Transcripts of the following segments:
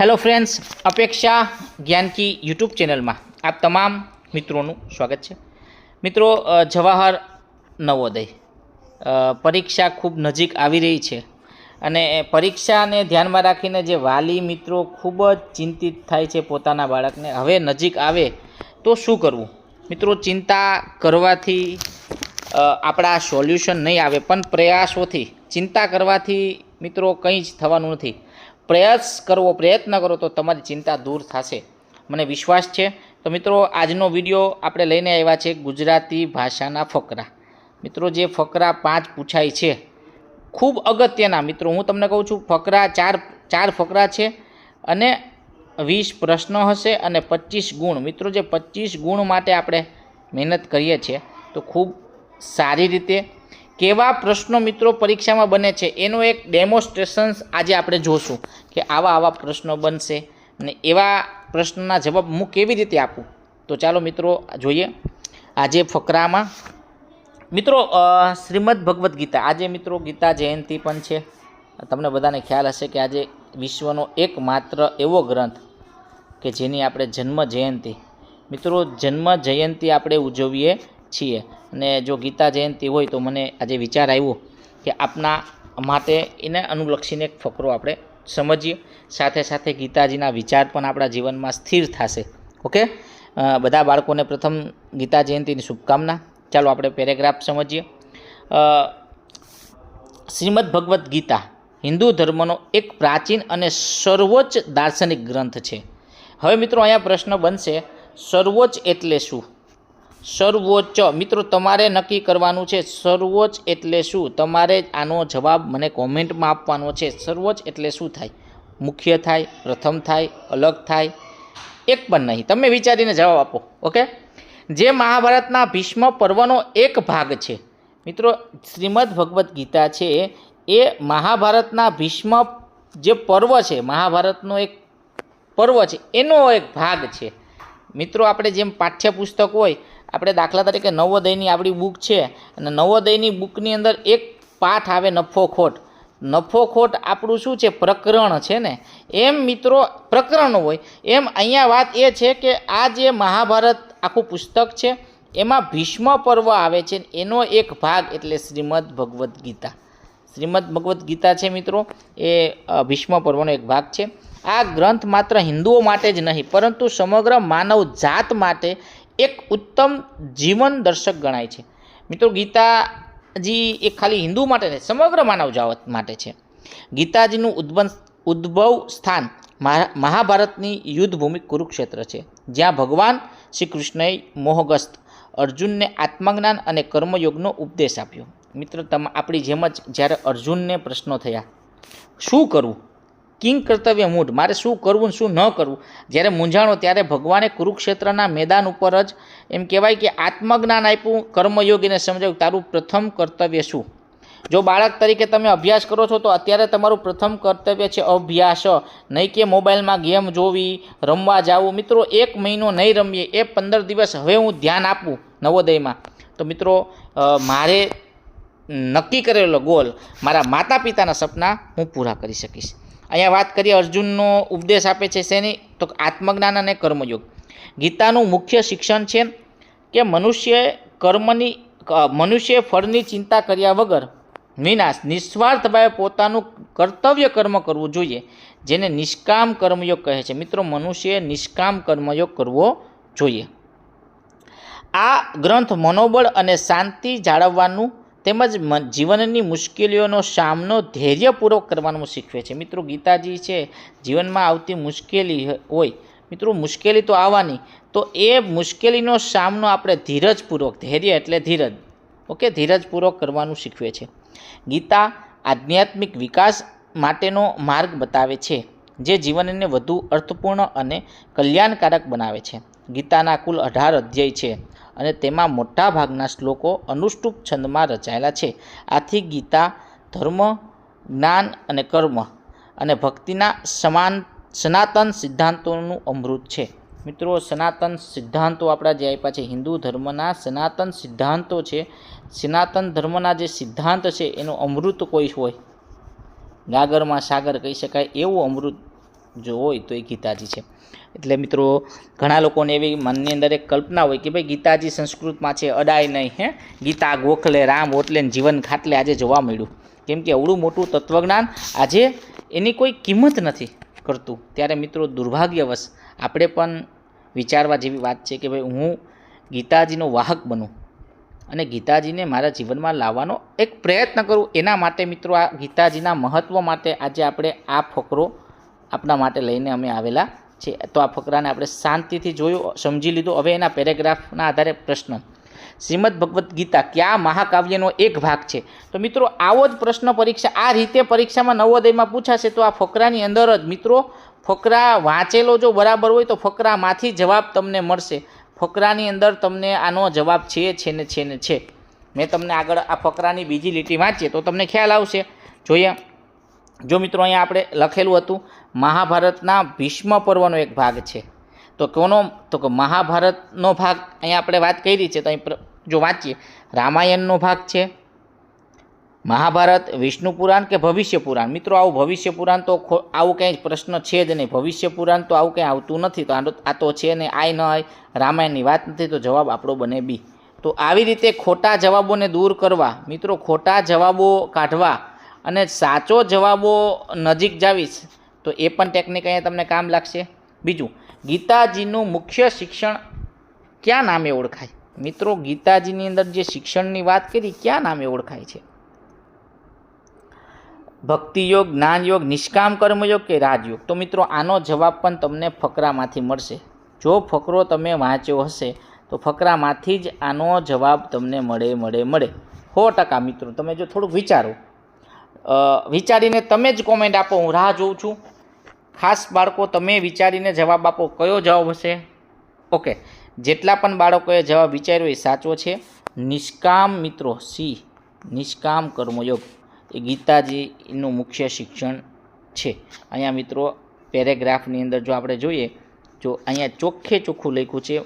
Hello friends અપેક્ષા Gyanki YouTube ચેનલમાં આપ તમામ મિત્રોનું સ્વાગત છે. મિત્રો જવાહર નવોદય પરીક્ષા ખૂબ નજીક આવી રહી છે અને પરીક્ષાને ધ્યાનમાં રાખીને જે વાલી મિત્રો ખૂબ જ ચિંતિત થાય છે પોતાના બાળકને, હવે નજીક આવે તો શું કરવું? મિત્રો, ચિંતા કરવાથી આપણા સોલ્યુશન નહીં આવે, પણ પ્રયાસોથી, ચિંતા કરવાથી મિત્રો કંઈ જ થવાનું નથી. પ્રયાસ કરવો, પ્રયત્ન કરો તો તમારી ચિંતા દૂર થશે. મને વિશ્વાસ છે. તો મિત્રો, આજનો વીડિયો આપણે લઈને આવ્યા છે ગુજરાતી ભાષાના ફકરા. મિત્રો, જે ફકરા પાંચ પૂછાય છે, ખૂબ અગત્યના. મિત્રો, હું તમને કહું છું, ફકરા ચાર ચાર ફકરા છે અને વીસ પ્રશ્નો હશે અને પચીસ ગુણ. મિત્રો, જે પચીસ ગુણ માટે આપણે મહેનત કરીએ છીએ, તો ખૂબ સારી રીતે કેવા પ્રશ્નો મિત્રો પરીક્ષામાં બને છે એનું એક ડેમોન્સ્ટ્રેશન્સ આજે આપણે જોશું કે આવા આવા પ્રશ્નો બનશે અને એવા પ્રશ્નના જવાબ હું કેવી રીતે આપું? તો ચાલો મિત્રો જોઈએ. આજે ફકરામાં મિત્રો શ્રીમદ ભગવદ્ ગીતા. આજે મિત્રો ગીતા જયંતિ પણ છે. તમને બધાને ખ્યાલ હશે કે આજે વિશ્વનો એકમાત્ર એવો ગ્રંથ કે જેની આપણે જન્મ જયંતિ. મિત્રો, જન્મ જયંતિ આપણે ઉજવીએ છીએ. અને જો ગીતા જયંતિ હોય તો મને આજે વિચાર આવ્યો કે આપના માટે એને અનુલક્ષીને એક ફકરો આપણે સમજીએ. સાથે સાથે ગીતાજીના વિચાર પણ આપણા જીવનમાં સ્થિર થશે. ઓકે? બધા બાળકોને પ્રથમ ગીતા જયંતિની શુભકામના. ચાલો આપણે પેરેગ્રાફ સમજીએ. શ્રીમદ ભગવદ્ ગીતા હિન્દુ ધર્મનો એક પ્રાચીન અને સર્વોચ્ચ દાર્શનિક ગ્રંથ છે. હવે મિત્રો અહીંયા પ્રશ્ન બનશે, સર્વોચ્ચ એટલે શું? સર્વોચ્ચ. મિત્રો, તમારે નક્કી કરવાનું છે સર્વોચ્ચ એટલે શું? તમારે આનો જવાબ મને કોમેન્ટમાં આપવાનો છે. સર્વોચ્ચ એટલે શું થાય? મુખ્ય થાય, પ્રથમ થાય, અલગ થાય? એક પણ નહીં. તમે વિચારીને જવાબ આપો, ઓકે? જે મહાભારતના ભીષ્મ પર્વનો એક ભાગ છે. મિત્રો, શ્રીમદ ભગવદ્ ગીતા છે, એ મહાભારતના ભીષ્મ જે પર્વ છે, મહાભારતનો એક પર્વ છે, એનો એક ભાગ છે. મિત્રો, આપણે જેમ પાઠ્યપુસ્તક હોય આપણે દાખલા તરીકે નવોદયની આપણી બુક છે અને નવોદયની બુકની અંદર એક પાઠ આવે નફો ખોટ. નફો ખોટ આપણું શું છે? પ્રકરણ છે ને. એમ મિત્રો પ્રકરણ હોય, એમ અહીંયા વાત એ છે કે આ જે મહાભારત આખું પુસ્તક છે, એમાં ભીષ્મ પર્વ આવે છે. એનો એક ભાગ એટલે શ્રીમદ ભગવદ્ ગીતા. શ્રીમદ ભગવદ્ ગીતા છે મિત્રો, એ ભીષ્મ પર્વનો એક ભાગ છે. આ ગ્રંથ માત્ર હિન્દુઓ માટે જ નહીં, પરંતુ સમગ્ર માનવ જાત માટે એક ઉત્તમ જીવન દર્શક ગણાય છે. મિત્રો, ગીતાજી એ ખાલી હિન્દુ માટે નહીં, સમગ્ર માનવ જાવત માટે છે. ગીતાજીનું ઉદ્ભવ ઉદ્ભવ સ્થાન મહા- મહાભારતની યુદ્ધભૂમિ કુરુક્ષેત્ર છે, જ્યાં ભગવાન શ્રી કૃષ્ણએ મોહગસ્ત અર્જુનને આત્મજ્ઞાન અને કર્મયોગનો ઉપદેશ આપ્યો. મિત્ર, તમ, આપણી જેમ જ જ્યારે અર્જુનને પ્રશ્નો થયા, શું કરવું? કિંગ કર્તવ્ય મૂઢ. મારે શું કરવું શું ન કરવું? જ્યારે મૂંઝાણો, ત્યારે ભગવાને કુરુક્ષેત્રના મેદાન ઉપર જ એમ કહેવાય કે આત્મજ્ઞાન આપ્યું, કર્મયોગીને સમજાવ્યું, તારું પ્રથમ કર્તવ્ય શું? જો બાળક તરીકે તમે અભ્યાસ કરો છો, તો અત્યારે તમારું પ્રથમ કર્તવ્ય છે અભ્યાસ. નહીં કે મોબાઈલમાં ગેમ જોવી, રમવા જાવું. મિત્રો, એક મહિનો નહીં રમીએ, એ પંદર દિવસ હવે હું ધ્યાન આપું નવોદયમાં. તો મિત્રો મારે નક્કી કરેલો ગોલ મારા માતા પિતાના સપના હું પૂરા કરી શકીશ. અહીંયા વાત કરીએ, અર્જુનનો ઉપદેશ આપે છે શેની? તો આત્મજ્ઞાન અને કર્મયોગ. ગીતાનું મુખ્ય શિક્ષણ છે કે મનુષ્ય કર્મની મનુષ્ય ફળની ચિંતા કર્યા વગર વિનાશ નિસ્વાર્થ પોતાનું કર્તવ્ય કર્મ કરવું જોઈએ, જેને નિષ્કામ કર્મયોગ કહે છે. મિત્રો, મનુષ્યએ નિષ્કામ કર્મયોગ કરવો જોઈએ. આ ગ્રંથ મનોબળ અને શાંતિ જાળવવાનું તેમજ જીવનની મુશ્કેલીઓનો સામનો ધૈર્યપૂર્વક કરવાનું શીખવે છે. મિત્રો, ગીતાજી છે, જીવનમાં આવતી મુશ્કેલી હોય. મિત્રો, મુશ્કેલી તો આવવાની, તો એ મુશ્કેલીનો સામનો આપણે ધીરજપૂર્વક, ધૈર્ય એટલે ધીરજ, ઓકે? ધીરજપૂર્વક કરવાનું શીખવે છે. ગીતા આધ્યાત્મિક વિકાસ માટેનો માર્ગ બતાવે છે, જે જીવનને વધુ અર્થપૂર્ણ અને કલ્યાણકારક બનાવે છે. ગીતાના કુલ અઢાર અધ્યાય છે. અને તેમાં મોટા ભાગના શ્લોકો અનુષ્ટુપ છંદમાં રચાયેલા છે. આથી ગીતા, ધર્મ, જ્ઞાન અને કર્મ અને ભક્તિના સમાન સનાતન સિદ્ધાંતોનું અમૃત છે. મિત્રો, સનાતન સિદ્ધાંતો આપણા જે આપ્યા છે, હિન્દુ ધર્મના સનાતન સિદ્ધાંતો છે. સનાતન ધર્મના જે સિદ્ધાંત છે, એનું અમૃત કોઈ હોય. ગાગરમાં સાગર કહી શકાય, એવું અમૃત જો હોય તો એ ગીતાજી છે. એટલે મિત્રો, ઘણા લોકોને એવી મનની અંદર એક કલ્પના હોય કે ભાઈ ગીતાજી સંસ્કૃતમાં છે, અડાય નહીં, હે? ગીતા ગોખલે, રામ ઓટલે જીવન ખાટલે આજે જોવા મળ્યું. કેમ કે અવળું મોટું તત્વજ્ઞાન આજે એની કોઈ કિંમત નથી કરતું. ત્યારે મિત્રો, દુર્ભાગ્યવશ આપણે પણ વિચારવા જેવી વાત છે કે ભાઈ હું ગીતાજીનો વાહક બનું અને ગીતાજીને મારા જીવનમાં લાવવાનો એક પ્રયત્ન કરું. એના માટે મિત્રો, આ ગીતાજીના મહત્ત્વ માટે આજે આપણે આ ફકરો આપણા માટે લઈને અમે આવેલા છે તો આ ફકરાને આપણે શાંતિથી જોયું, સમજી લીધું. હવે એના પેરેગ્રાફના આધારે પ્રશ્ન. શ્રીમદ ભગવદ્ ગીતા કયા મહાકાવ્યનો એક ભાગ છે? તો મિત્રો, આવો જ પ્રશ્ન પરીક્ષા, આ રીતે પરીક્ષામાં નવોદયમાં પૂછાશે તો આ ફકરાની અંદર જ. મિત્રો, ફકરા વાંચેલો જો બરાબર હોય તો ફકરામાંથી જવાબ તમને મળશે. ફકરાની અંદર તમને આનો જવાબ છે છે ને છે ને, છે. મેં તમને આગળ આ ફકરાની બીજી લીટી વાંચીએ તો તમને ખ્યાલ આવશે. જોઈએ. જો મિત્રો અહીંયા આપણે લખેલું હતું, મહાભારતના ભીષ્મ પર્વનો એક ભાગ છે. તો કોનો, તો કે મહાભારતનો ભાગ અહીંયા આપણે વાત કરી છે, તો અહીં જો વાંચીએ, રામાયણનો ભાગ છે, મહાભારત, વિષ્ણુ પુરાણ કે ભવિષ્ય પુરાણ? મિત્રો, આવું ભવિષ્ય પુરાણ તો આવું કંઈ પ્રશ્ન છે જ નહીં. ભવિષ્ય પુરાણ તો આવું કંઈ આવતું નથી તો, આ તો છે ને, આય ન આય, રામાયણની વાત નથી, તો જવાબ આપણો બને બી. તો આવી રીતે ખોટા જવાબોને દૂર કરવા, મિત્રો, ખોટા જવાબો કાઢવા અને સાચો જવાબો નજીક જાવીશ તો એ પણ ટેકનિક અહીંયા તમને કામ લાગશે. બીજું, ગીતાજીનું મુખ્ય શિક્ષણ ક્યાં નામે ઓળખાય? મિત્રો, ગીતાજીની અંદર જે શિક્ષણની વાત કરી, ક્યાં નામે ઓળખાય છે? ભક્તિયોગ, જ્ઞાનયોગ જ્ઞાન યોગ નિષ્કામ કર્મયોગ કે રાજયોગ? તો મિત્રો, આનો જવાબ પણ તમને ફકરામાંથી મળશે. જો ફકરો તમે વાંચ્યો હશે, તો ફકરામાંથી જ આનો જવાબ તમને મળે મળે મળે. સો ટકા મિત્રો, તમે જો થોડુંક વિચારો. વિચારીને તમે જ કોમેન્ટ આપો, હું રાહ જોઉં છું. ખાસ બાળકો, તમે વિચારીને જવાબ આપો, કયો જવાબ હશે? ઓકે જેટલા પણ બાળકોએ જવાબ વિચાર્યો એ સાચો છે. નિષ્કામ મિત્રો, સી, નિષ્કામ કર્મયોગ. એ ગીતાજીનું મુખ્ય શિક્ષણ છે. અહીંયા મિત્રો, પેરેગ્રાફની અંદર જો આપણે જોઈએ, જો અહીંયા ચોખ્ખે ચોખ્ખું લખ્યું છે,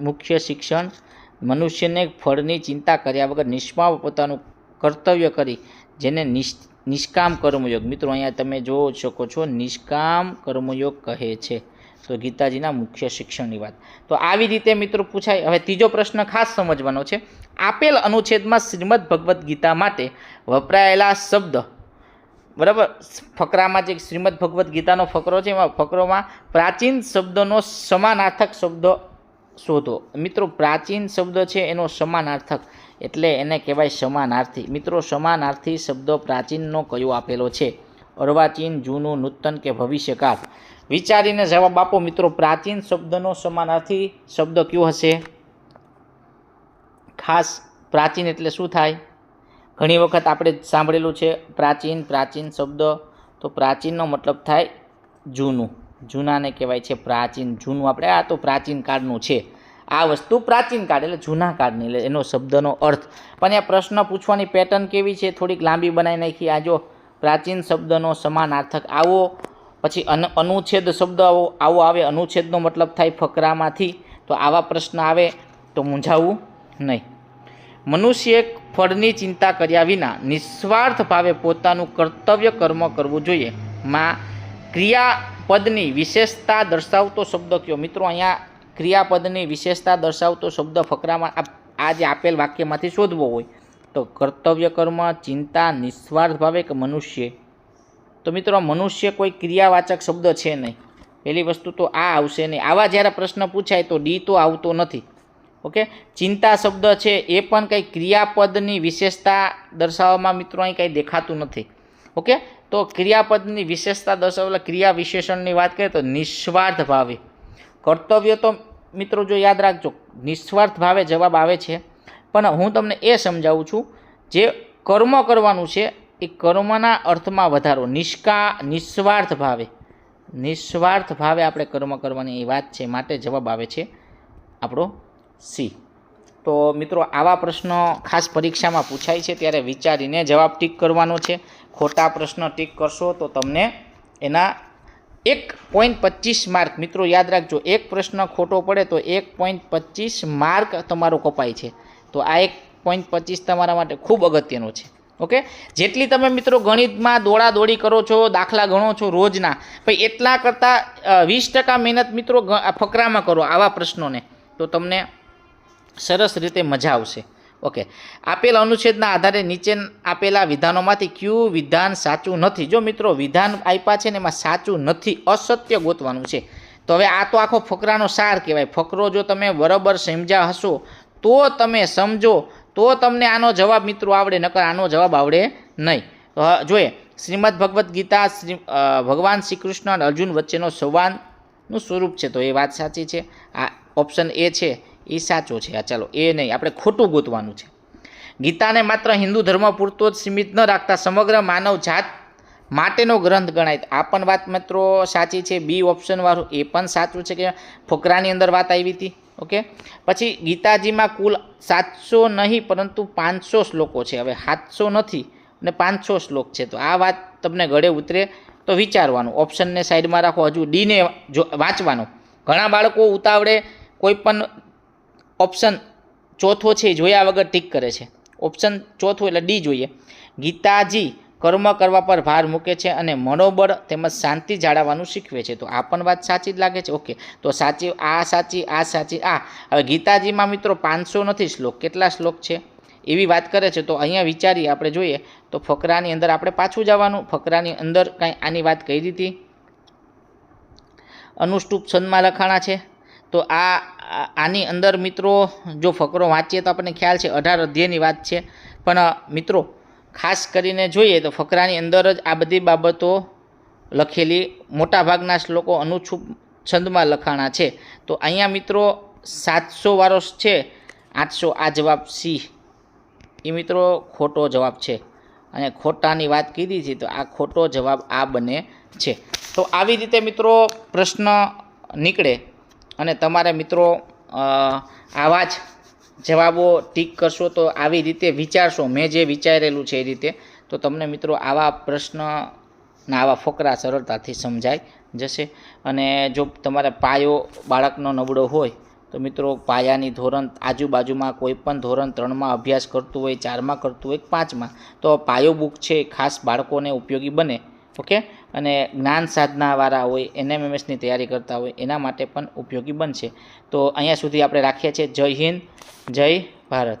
મુખ્ય શિક્ષણ, મનુષ્યને ફળની ચિંતા કર્યા વગર નિષ્ફળ પોતાનું કર્તવ્ય કરી જેને નિષ్ નિષ્કામ કર્મયોગ. મિત્રો, અહીંયા તમે જોઈ શકો છો, નિષ્કામ કર્મયોગ કહે છે. તો ગીતાજીના મુખ્ય શિક્ષણની વાત. તો આવી રીતે મિત્રો પૂછાય, હવે ત્રીજો પ્રશ્ન ખાસ સમજવાનો છે. આપેલ અનુચ્છેદમાં શ્રીમદ ભગવદ્ ગીતા માટે વપરાયેલા શબ્દ, બરાબર? ફકરામાં જે શ્રીમદ ભગવદ્ ગીતાનો ફકરો છે, એમાં ફકરોમાં પ્રાચીન શબ્દનો સમાનાર્થક શબ્દ શોધો. મિત્રો, પ્રાચીન શબ્દ છે, એનો સમાનાર્થક. એટલે એને કહેવાય સમાનાર્થી. મિત્રો, સમાનાર્થી શબ્દ પ્રાચીનનો કયો આપેલો છે? અર્વાચીન, જૂનું, નૂતન કે ભવિષ્યકાળ? વિચારીને જવાબ આપો મિત્રો, પ્રાચીન શબ્દનો સમાનાર્થી શબ્દ કયો હશે? ખાસ પ્રાચીન એટલે શું થાય? ઘણી વખત આપણે સાંભળેલું છે, પ્રાચીન પ્રાચીન શબ્દ. તો પ્રાચીનનો મતલબ થાય જૂનું. જૂનાને કહેવાય છે પ્રાચીન. જૂનું આપણે, આ તો પ્રાચીન કાળનું છે. આ વસ્તુ પ્રાચીન કાળ, એટલે જૂના કાળની, એટલે એનો શબ્દનો અર્થ. પણ આ પ્રશ્ન પૂછવાની પેટર્ન કેવી છે? થોડીક લાંબી બનાવી નાખી. આ જો પ્રાચીન શબ્દનો સમાનાર્થક આવો, પછી અન, અનુચ્છેદ શબ્દ આવો આવો આવે, અનુચ્છેદનો મતલબ થાય ફકરામાંથી. તો આવા પ્રશ્ન આવે, તો મૂંઝાવવું નહીં. મનુષ્ય ફળની ચિંતા કર્યા વિના નિસ્વાર્થ ભાવે પોતાનું કર્તવ્ય કર્મ કરવું જોઈએ. માં ક્રિયાપદની વિશેષતા દર્શાવતો શબ્દ કયો? મિત્રો, અહીંયા ક્રિયાપદની વિશેષતા દર્શાવતો શબ્દ ફકરામાં આ- જે આપેલ વાક્યમાંથી શોધવો હોય. તો કર્તવ્ય કર્મ, ચિંતા, નિસ્વાર્થ ભાવે કે મનુષ્ય. તો મિત્રો, મનુષ્ય કોઈ ક્રિયાવાચક શબ્દ છે નહીં. પહેલી વસ્તુ તો આ આવશે નહીં. આવા જ્યારે પ્રશ્ન પૂછાય તો ડી તો આવતો નથી. ઓકે? ચિંતા શબ્દ છે એ પણ કંઈ ક્રિયાપદની વિશેષતા દર્શાવવામાં મિત્રો અહીં કંઈ દેખાતું નથી. ઓકે? તો ક્રિયાપદની વિશેષતા દર્શાવેલા ક્રિયા વિશેષણની વાત કરીએ તો નિસ્વાર્થ ભાવે. કર્તવ્ય તો મિત્રો જો યાદ રાખજો, નિસ્વાર્થ ભાવે જવાબ આવે છે. પણ હું તમને એ સમજાવું છું, જે કર્મ કરવાનું છે, એ કર્મના અર્થમાં વધારો. નિષ્કા, નિસ્વાર્થ ભાવે. નિસ્વાર્થ ભાવે આપણે કર્મ કરવાની એ વાત છે માટે જવાબ આવે છે આપણો સી. તો મિત્રો, આવા પ્રશ્નો ખાસ પરીક્ષામાં પૂછાય છે, ત્યારે વિચારીને જવાબ ટીક કરવાનો છે. ખોટા પ્રશ્ન ટીક કરશો તો તમને એના એક પોઈન્ટ પચીસ માર્ક. મિત્રો, યાદ રાખજો, એક પ્રશ્ન ખોટો પડે તો એક પોઈન્ટ પચીસ માર્ક તમારો કપાય છે. તો આ એક પોઈન્ટ પચીસ તમારા માટે ખૂબ અગત્યનો છે. ઓકે? જેટલી તમે મિત્રો ગણિતમાં દોડા દોડી કરો છો, દાખલા ગણો છો રોજના, ભાઈ, એટલા કરતાં વીસ ટકા મહેનત મિત્રો ફકરામાં કરો આવા પ્રશ્નોને. તો તમને સરસ રીતે મજા આવશે. ઓકે. આપેલ અનુચ્છેદના આધારે નીચે આપેલા વિધાનોમાંથી ક્યુ વિધાન સાચું નથી? જો મિત્રો વિધાન આપ્યા છે ને એમાં સાચું નથી, અસત્ય ગોતવાનું છે. તો હવે આ તો આખો ફકરાનો સાર કહેવાય. ફકરો જો તમે બરાબર સમજ્યા હશો, તો તમે સમજો, તો તમને આનો જવાબ મિત્રો આવડે, નકર આનો જવાબ આવડે નહીં. જોઈએ. શ્રીમદ ભગવદ્ ગીતા શ્રી ભગવાન શ્રી કૃષ્ણ અને અર્જુન વચ્ચેનો સંવાદનું સ્વરૂપ છે. તો એ વાત સાચી છે. આ ઓપ્શન એ છે. એ સાચો છે. આ ચાલો, એ નહીં, આપણે ખોટું ગોતવાનું છે. ગીતાને માત્ર હિન્દુ ધર્મ પૂરતો જ સીમિત ન રાખતા સમગ્ર માનવ જાત માટેનો ગ્રંથ ગણાય. આ પણ વાત મિત્રો સાચી છે. બી ઓપ્શનવાળું એ પણ સાચું છે કે ફકરાની અંદર વાત આવી હતી. ઓકે? પછી ગીતાજીમાં કુલ સાતસો નહીં, પરંતુ પાંચસો શ્લોકો છે. હવે સાતસો નથી અને પાંચસો શ્લોક છે. તો આ વાત તમને ગળે ઉતરે તો વિચારવાનું. ઓપ્શનને સાઈડમાં રાખો. હજુ ડીને જો, વાંચવાનું. ઘણા બાળકો ઉતાવળે કોઈ પણ ઓપ્શન ચોથો છે જોયા વગર ટીક કરે છે. ઓપ્શન ચોથો એટલે ડી જોઈએ. ગીતાજી કર્મ કરવા પર ભાર મૂકે છે અને મનોબળ તેમજ શાંતિ જાળવવાનું શીખવે છે. તો આ પણ વાત સાચી જ લાગે છે. ઓકે. તો સાચી, આ સાચી આ સાચી, આ. હવે ગીતાજીમાં મિત્રો પાંચસો નથી શ્લોક. કેટલા શ્લોક છે? એવી વાત કરે છે. તો અહીંયા વિચારીએ, આપણે જોઈએ. તો ફકરાની અંદર આપણે પાછું જવાનું. ફકરાની અંદર કાંઈ આની વાત કરી દીધી. અનુષ્ટુપ છંદમાં લખાણા છે. તો આ- આની અંદર મિત્રો જો ફકરો વાંચીએ તો આપણને ખ્યાલ છે, અઢાર અધ્યાયની વાત છે. પણ મિત્રો, ખાસ કરીને જોઈએ તો ફકરાની અંદર જ આ બધી બાબતો લખેલી મોટાભાગના શ્લોકો અનુછુપ છંદમાં લખાણા છે. તો અહીંયા મિત્રો સાતસો વાળો છે, આઠસો આ જવાબ સી. એ મિત્રો ખોટો જવાબ છે. અને ખોટાની વાત કીધી છે, તો આ ખોટો જવાબ આ બને છે. તો આવી રીતે મિત્રો પ્રશ્ન નીકળે. અને તમારે મિત્રો આવા જ જવાબો ટીક કરશો તો આવી રીતે વિચારશો. મેં જે વિચારેલું છે એ રીતે. તો તમને મિત્રો આવા પ્રશ્નના આવા ફકરા સરળતાથી સમજાય જશે. અને જો તમારે પાયો બાળકનો નબળો હોય, તો મિત્રો પાયાની ધોરણ આજુબાજુમાં કોઈ પણ ધોરણ ત્રણમાં અભ્યાસ કરતું હોય, ચારમાં કરતું હોય પાંચમાં, તો પાયો બુક છે ખાસ બાળકોને ઉપયોગી બને. ઓકે? અને જ્ઞાન સાધનાવાળા હોય, એનએમએમએસની તૈયારી કરતા હોય, એના માટે પણ ઉપયોગી બનશે. તો અહીંયા સુધી આપણે રાખીએ છીએ જય હિન્દ, જય ભારત.